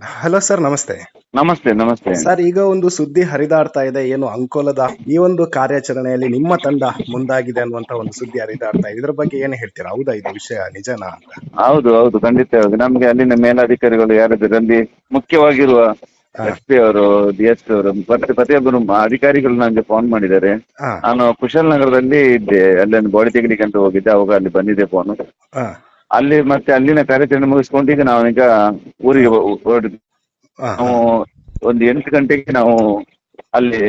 Hello sir ನಮಸ್ತೆ. ನಮಸ್ತೆ ನಮಸ್ತೆ. ಸರ್ ಈಗ ಒಂದು ಸುದ್ದಿ ಹರಿದಾಡ್ತಾ ಇದೆ ಏನು ಅಂಕೋಲದ ಈ ಒಂದು ಕಾರ್ಯಾಚರಣೆಯಲ್ಲಿ ನಿಮ್ಮ ತಂಡ ಮುಂದಾಗಿದೆ ಅನ್ನುವಂತ ಒಂದು ಸುದ್ದಿ ಹರಿದಾಡ್ತಾ ಇದೆ. ಇದ್ರ ಬಗ್ಗೆ ಏನ್ ಹೇಳ್ತೀರಾ? ಹೌದಾ ಇದು ವಿಷಯ? ನಿಜನಾ ಅಂತ? ಹೌದು ಹೌದು ಖಂಡಿತ ಹೌದು ನಮ್ಗೆ ಅಲ್ಲಿನ ಮೇಲಾಧಿಕಾರಿಗಳು ಯಾರಿದ್ದಾರೆ ಅಲ್ಲಿ ಮುಖ್ಯವಾಗಿರುವ ಎಸ್ ಪಿ ಅವರು ಡಿ ಎಸ್ ಪಿ ಅವರು ಪ್ರತಿ ಪ್ರತಿಯೊಬ್ಬರು ಅಧಿಕಾರಿಗಳು ನನಗೆ ಫೋನ್ ಮಾಡಿದ್ದಾರೆ. ಹಾ. ನಾನು ಕುಶಲ್ ನಗರದಲ್ಲಿ ಇದ್ದೆ. ಅಲ್ಲೊಂದು ಬಾಡಿ ತೆಗಿಲಿಕ್ಕೆ ಅಂತ ಹೋಗಿದ್ದೆ. ಅವಾಗ ಅಲ್ಲಿ ಬಂದಿದೆ ಫೋನ್ ಹಾ. ಅಲ್ಲಿ ಮತ್ತೆ ಅಲ್ಲಿನ ಕಾರ್ಯಾಚರಣೆ ಮುಗಿಸ್ಕೊಂಡು ಈಗ ನಾವೀಗ ಊರಿಗೆ ಹೊ- ನಾವು ಒಂದು ಎಂಟು ಗಂಟೆಗೆ ನಾವು ಅಲ್ಲಿ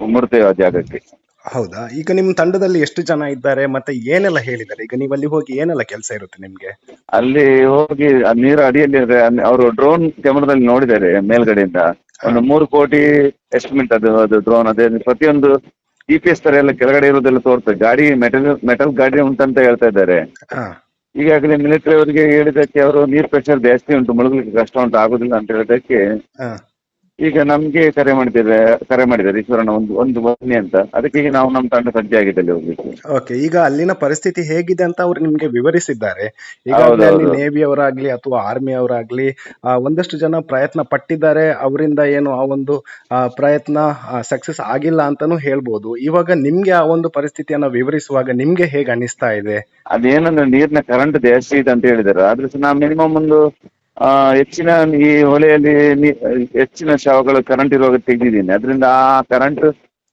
ಮುರ್ತೇವೆ ಆ ಜಾಗಕ್ಕೆ. ಹೌದಾ? ಈಗ ನಿಮ್ಮ ತಂಡದಲ್ಲಿ ಎಷ್ಟು ಜನ ಇದ್ದಾರೆ? ಮತ್ತೆ ಏನೆಲ್ಲ ಹೇಳಿದ್ದಾರೆ? ಈಗ ನೀವು ಅಲ್ಲಿ ಹೋಗಿ ಏನೆಲ್ಲ ಕೆಲಸ ಇರುತ್ತೆ ನಿಮ್ಗೆ? ಅಲ್ಲಿ ಹೋಗಿ ಆ ನೀರ ಅಡಿಯಲ್ಲಿ ಅವರು ಡ್ರೋನ್ ಕ್ಯಾಮರಾದಲ್ಲಿ ನೋಡಿದ್ದಾರೆ ಮೇಲ್ಗಡೆಯಿಂದ. ಒಂದು ಮೂರು ಕೋಟಿ ಎಸ್ಟಿಮೇಟ್ ಅದು ಅದು ಡ್ರೋನ್ ಅದೇ ಪ್ರತಿಯೊಂದು ಜಿ ಪಿ ಎಸ್ ತರ ಎಲ್ಲ ಕೆಳಗಡೆ ಇರೋದೆಲ್ಲ ತೋರ್ತದೆ. ಗಾಡಿ ಮೆಟಲ್ ಮೆಟಲ್ ಗಾಡಿ ಉಂಟಂತ ಹೇಳ್ತಾ ಇದ್ದಾರೆ. ಹಾ. ಈಗಾಗಲೇ ಮಿಲಿಟರಿ ಅವರಿಗೆ ಹೇಳಿದಕ್ಕೆ ಅವರು ನೀರ್ ಪ್ರೆಷರ್ ಜಾಸ್ತಿ ಉಂಟು ಮುಳುಗಲಿಕ್ಕೆ ಕಷ್ಟ ಉಂಟು, ಆಗುದಿಲ್ಲ ಅಂತ ಹೇಳಿದಕ್ಕೆ ಈಗ ನಮ್ಗೆ ಕರೆ ಮಾಡಿದ್ದಾರೆ ಕರೆ ಮಾಡಿದ್ದಾರೆ ಈಶ್ವರನ ಒಂದು ಒಂದು ಬನ್ನಿ ಅಂತ. ಅದಕ್ಕೆ ಈಗ ನಾವು ನಮ್ಮ ತಂಡ ಸಜ್ಜಾಗಿದೆ ಅಲ್ಲಿ ಹೋಗ್ಲಿಕ್ಕೆ ಓಕೆ ಈಗ ಅಲ್ಲಿನ ಪರಿಸ್ಥಿತಿ ಹೇಗಿದೆ ಅಂತ ಅವ್ರು ನಿಮ್ಗೆ ವಿವರಿಸಿದ್ದಾರೆ. ಈಗ ಈಗಾಗಲೇ ಅಲ್ಲಿ ಹೌದು. ನೇವಿ ಅವರಾಗ್ಲಿ ಅಥವಾ ಆರ್ಮಿ ಅವರಾಗ್ಲಿ ಆ, ಒಂದಷ್ಟು ಜನ ಪ್ರಯತ್ನ ಪಟ್ಟಿದ್ದಾರೆ. ಅವರಿಂದ ಏನು ಆ ಒಂದು ಆ, ಪ್ರಯತ್ನ ಸಕ್ಸಸ್ ಆಗಿಲ್ಲ ಅಂತಾನೂ ಹೇಳ್ಬೋದು. ಇವಾಗ ನಿಮ್ಗೆ ಆ ಒಂದು ಪರಿಸ್ಥಿತಿಯನ್ನ ವಿವರಿಸುವಾಗ ನಿಮ್ಗೆ ಹೇಗೆ ಅನಿಸ್ತಾ ಇದೆ? ಅದೇನಂದ್ರೆ ನೀರಿನ ಕರೆಂಟ್ ಜಾಸ್ತಿ ಇದೆ ಅಂತ ಹೇಳಿದ್ದಾರೆ. ಆದ್ರೆ ಸಹ ನಾವು ಮಿನಿಮಮ್ ಒಂದು ಹೆಚ್ಚಿನ ಈ ಹೊಲೆಯಲ್ಲಿ ಹೆಚ್ಚಿನ ಶವಗಳು ಕರೆಂಟ್ ಇರುವಾಗ ತೆಗೆದಿದ್ದೀನಿ. ಅದರಿಂದ ಆ ಕರೆಂಟ್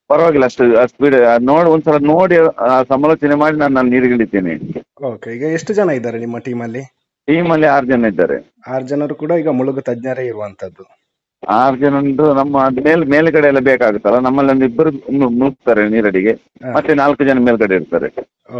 ಪರವಾಗಿಲ್ಲ ಅಷ್ಟು ಸ್ಪೀಡ್ ನೋಡಿ ಒಂದ್ಸಲ ನೋಡಿ ಆ, ಸಮಾಲೋಚನೆ ಮಾಡಿ ನಾನು ನೀರು ನೀರಿಗೆ ಇಳಿತೀನಿ. ಓಕೆ ಈಗ ಎಷ್ಟು ಜನ ಇದ್ದಾರೆ ನಿಮ್ಮ ಟೀಮಲ್ಲಿ ಅಲ್ಲಿ ಆರು ಜನ ಇದ್ದಾರೆ. ಆರು ಜನರು ಕೂಡ ಈಗ ಮುಳುಗು ತಜ್ಞರೇ ಇರುವಂತದ್ದು. ಆರು ಜನ ಉಂಟು ನಮ್ಮ ಅದ್ ಮೇಲ್ ಮೇಲ್ಗಡೆ ಎಲ್ಲ ಬೇಕಾಗುತ್ತಲ್ಲ ನಮ್ಮಲ್ಲಿ ಒಂದು ಇಬ್ಬರು ಮುಗ್ತಾರೆ ಮುಳುಗ್ತಾರೆ ನೀರಡಿಗೆ. ಮತ್ತೆ ನಾಲ್ಕು ಜನ ಮೇಲ್ಗಡೆ ಇರ್ತಾರೆ.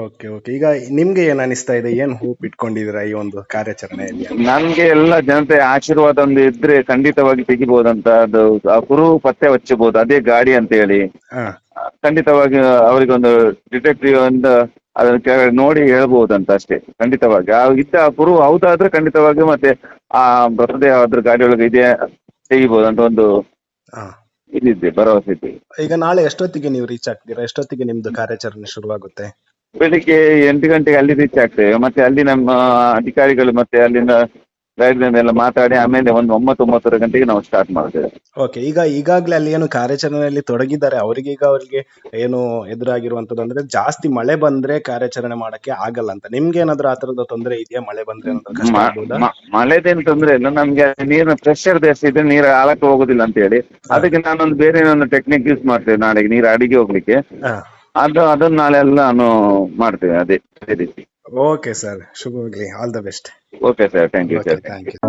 Okay okay. ಈಗ ನಿಮ್ಗೆ ಏನ್ ಅನಿಸ್ತಾ ಇದೆ? ಏನ್ ಹೋಪ್ ಇಟ್ಕೊಂಡಿದ್ದೀರಾ ಈ ಒಂದು ಕಾರ್ಯಾಚರಣೆಯಲ್ಲಿ? ನನ್ಗೆ ಎಲ್ಲ ಜನತೆ ಆಶೀರ್ವಾದ ಒಂದು ಇದ್ರೆ ಖಂಡಿತವಾಗಿ ತೆಗಿಬಹುದಂತ ಅದು ಆ ಕುರು ಪತ್ತೆ ಹಚ್ಚಬಹುದು ಅದೇ ಗಾಡಿ ಅಂತ ಹೇಳಿ. ಖಂಡಿತವಾಗಿ ಖಂಡಿತವಾಗಿ ಅವರಿಗೊಂದು ಡಿಟೆಕ್ಟಿವ್ ಅಂತ ಅದನ್ನ ಕೆಳಗಡೆ ನೋಡಿ ಹೇಳ್ಬಹುದಂತ ಅಷ್ಟೇ ಖಂಡಿತವಾಗಿ. ಆ ಇದ್ದ ಕುರು ಹೌದಾದ್ರೆ ಖಂಡಿತವಾಗಿ ಮತ್ತೆ ಆ ಮೃತದೇಹ ಅದ್ರ ಗಾಡಿ ಒಳಗೆ ಇದೆ ಅಂತ ಒಂದು ಹಾ. ಇದಿದೆ ಭರವಸೆ ಇದೆ. ಈಗ ನಾಳೆ ಎಷ್ಟೊತ್ತಿಗೆ ನೀವು ರೀಚ್ ಆಗ್ತೀರಾ? ಎಷ್ಟೊತ್ತಿಗೆ ನಿಮ್ದು ಕಾರ್ಯಾಚರಣೆ ಶುರುವಾಗುತ್ತೆ? ಬೆಳಿಗ್ಗೆ ಎಂಟು ಗಂಟೆಗೆ ಅಲ್ಲಿ ರೀಚ್ ಆಗ್ತೇವೆ. ಮತ್ತೆ ಅಲ್ಲಿ ನಮ್ಮ ಅಧಿಕಾರಿಗಳು ಮತ್ತೆ ಅಲ್ಲಿಂದ ಗೈಡ್ಲೈನ್ ಮಾತಾಡಿ ಆಮೇಲೆ ಒಂದು ಒಂಬತ್ತು ಒಂಬತ್ತರ ಗಂಟೆಗೆ ನಾವು ಸ್ಟಾರ್ಟ್ ಮಾಡ್ತೇವೆ. ಓಕೆ ಈಗ ಈಗಾಗಲೇ ಅಲ್ಲಿ ಏನು ಕಾರ್ಯಾಚರಣೆಯಲ್ಲಿ ತೊಡಗಿದ್ದಾರೆ ಅವರಿಗೆ ಈಗ ಅವರಿಗೆ ಏನು ಎದುರಾಗಿರುವಂತದ್ದು ಅಂದ್ರೆ ಜಾಸ್ತಿ ಮಳೆ ಬಂದ್ರೆ ಕಾರ್ಯಾಚರಣೆ ಮಾಡಕ್ಕೆ ಆಗಲ್ಲ ಅಂತ. ನಿಮ್ಗೆ ಏನಾದ್ರೂ ಆ ತರದ ತೊಂದರೆ ಇದೆಯಾ ಮಳೆ ಬಂದ್ರೆ ಏನಾದ್ರೂ ಕಷ್ಟ ಮ- ಆಗ್ಬೋದಾ? ಮ- ಮಳೆದೇನು ತೊಂದ್ರೆ ಇಲ್ಲ ನಮ್ಗೆ ನೀರಿನ ಪ್ರೆಷರ್ ಜಾಸ್ತಿ ಇದ್ರೆ ನೀರು ಆಳಕ್ಕೆ ಹೋಗುದಿಲ್ಲ ಅಂತ ಹೇಳಿ. ಅದಕ್ಕೆ ನಾನೊಂದು ಬೇರೆ ಒಂದು ಟೆಕ್ನಿಕ್ ಯೂಸ್ ಮಾಡ್ತೇವೆ ನಾಳೆಗೆ ನೀರು ಅಡಿಗೆ ಹೋಗ್ಲಿಕ್ಕೆ. ಹಾ. ಅದು ಅದನ್ನ ನಾಳೆ ಎಲ್ಲ ನಾನು ಮಾಡ್ತೇವೆ ಅದೇ ಅದೇ ರೀತಿ. Okay sir ಶುಭವಾಗ್ಲಿ all the best okay sir thank you okay sir thank you